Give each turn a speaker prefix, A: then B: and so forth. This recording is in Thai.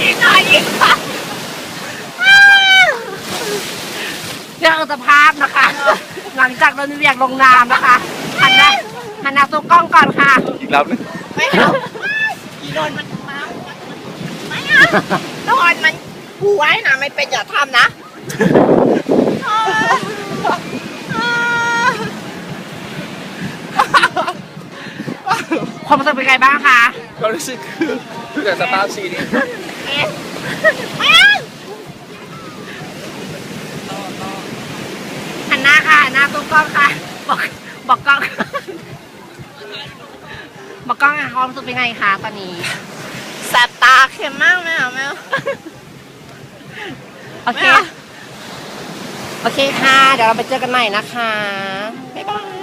A: ยิงหน่อยิงหน่อยอ้าวเรื่องสภาพนะคะ หลังจากเราเรียกลงน้ำนะคะหันหน้าหันหน้าตัวกล้องก่อนค่ะ
B: อีกรอบนึง
C: ไม่เอาอีโดนมันเมาไม่เอาโดนมันกูไว้นะไม่เป็นอย่าทำนะ
A: ความรู้สึกเป็นไงบ้างคะ
B: ความรู้สึกคือคือแต่สภาพซีนี้
A: หันหน้าค่ะหันหน้าสู่กล้องค่ะ บอกบอกกล้อง บอกกล้องอะความรู้สึกเป็นไงคะตอนนี้
C: แสบตาเค็มมากไม่เอาไม่เอา
A: โอเคไม่เอาโอเคค่ะ เดี๋ยวเราไปเจอกันใหม่นะคะ บ๊ายบาย